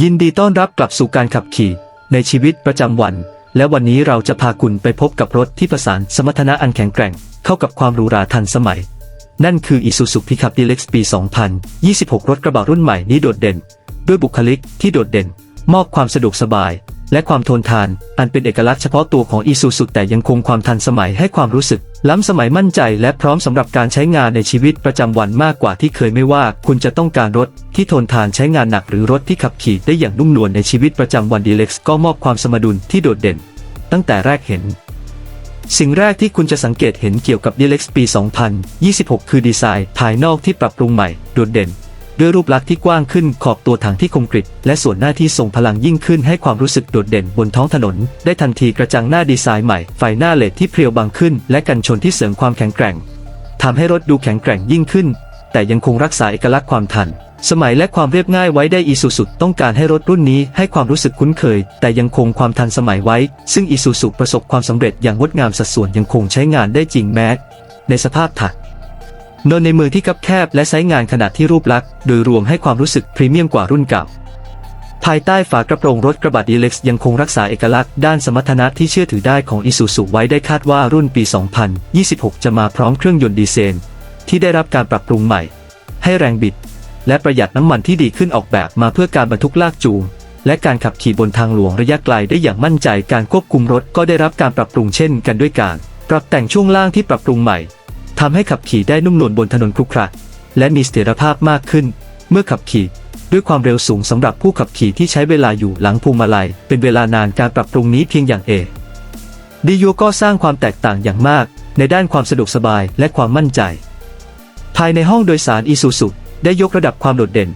ยินดีต้อนรับกลับสู่การขับขี่ในชีวิตประจำวัน และวันนี้เราจะพาคุณไปพบกับรถที่ประสานสมรรถนะอันแข็งแกร่ง เข้ากับความหรูหราทันสมัย นั่นคือ Isuzu Pickup Deluxe ปี 2026 รถกระบะรุ่นใหม่นี้โดดเด่น ด้วยบุคลิกที่โดดเด่น มอบความสะดวกสบาย และความทนทาน อันเป็นเอกลักษณ์เฉพาะตัวของ Isuzu แต่ยังคงความทันสมัยให้ความรู้สึก ล้ำสมัยมั่นใจและพร้อมสำหรับการใช้งานในชีวิตประจำวันมากกว่าที่เคยไม่ว่า คุณจะต้องการรถที่ทนทานใช้งานหนักหรือรถที่ขับขี่ได้อย่างนุ่มนวลในชีวิตประจำวัน Deluxe ก็มอบความสมดุลที่โดดเด่น ตั้งแต่แรกเห็นสิ่งแรกที่คุณจะสังเกตเห็นเกี่ยวกับ Deluxe ปี 2026 คือดีไซน์ภายนอกที่ปรับปรุงใหม่ โดดเด่น ด้วยรูปลักษณ์ที่กว้างขึ้นขอบตัวถังที่คมกริบและส่วนหน้าที่ทรงพลังยิ่งขึ้นให้ความรู้สึกโดดเด่นบนท้องถนน ได้ทันทีกระจังหน้าดีไซน์ใหม่ ไฟหน้าเลดที่เพรียวบางขึ้น และกันชนที่เสริมความแข็งแกร่งทำให้รถดูแข็งแกร่งยิ่งขึ้น แต่ยังคงรักษาเอกลักษณ์ความทัน สมัยและความเรียบง่ายไว้ได้อีซูซุต้องการให้รถรุ่นนี้ให้ความรู้สึกคุ้นเคย แต่ยังคงความทันสมัยไว้ ซึ่งอีซูซุประสบความสำเร็จอย่างงดงามสัดส่วนยังคงใช้งานได้จริงแม้ ในสภาพถัก นนในมือที่คับแคบและใช้งานขนาดที่รูปลักษณ์โดยรวมให้ความรู้สึกพรีเมียมกว่ารุ่นเก่า ภายใต้ฝากระโปรงรถกระบะดีเล็กซ์ยังคงรักษาเอกลักษณ์ด้านสมรรถนะที่เชื่อถือได้ของ Isuzu ไว้ได้คาดว่ารุ่นปี 2026 จะมาพร้อมเครื่องยนต์ดีเซลที่ได้รับการปรับปรุงใหม่ ให้แรงบิด และประหยัดน้ำมันที่ดีขึ้นออกแบบมาเพื่อการบรรทุกลากจูงและการขับขี่บนทางหลวงระยะไกลได้อย่างมั่นใจการควบคุมรถก็ได้รับการปรับปรุงเช่นกันด้วยการ ปรับแต่งช่วงล่างที่ปรับปรุงใหม่ ทำให้ขับขี่ได้นุ่มนวลบนถนนครุขระและมีเสถียรภาพมากขึ้น เมื่อขับขี่ ด้วยความเร็วสูงสำหรับผู้ขับขี่ที่ใช้เวลาอยู่หลังพวงมาลัย เป็นเวลานานการปรับปรุงนี้เพียงอย่างเอดีโยก็สร้างความแตกต่างอย่างมาก ในด้านความสะดวกสบายและความมั่นใจ ภายในห้องโดยสารอีซูซุได้ยกระดับความโดดเด่น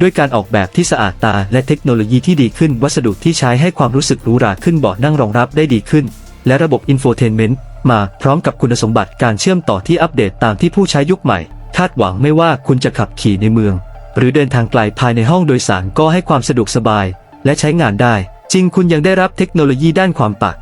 ด้วยการออกแบบที่สะอาดตาและเทคโนโลยีที่ดีขึ้นวัสดุที่ใช้ให้ความรู้สึกหรูหราขึ้นเบาะนั่งรองรับได้ดีขึ้น และระบบอินโฟเทนเมนต์ มาพร้อมกับคุณสมบัติการเชื่อมต่อที่อัปเดตตามที่ผู้ใช้ยุคใหม่ คาดหวังไม่ว่าคุณจะขับขี่ในเมือง หรือเดินทางไกลภายในห้องโดยสารก็ให้ความสะดวกสบาย และใช้งานได้ จริงคุณยังได้รับเทคโนโลยีด้านความปัก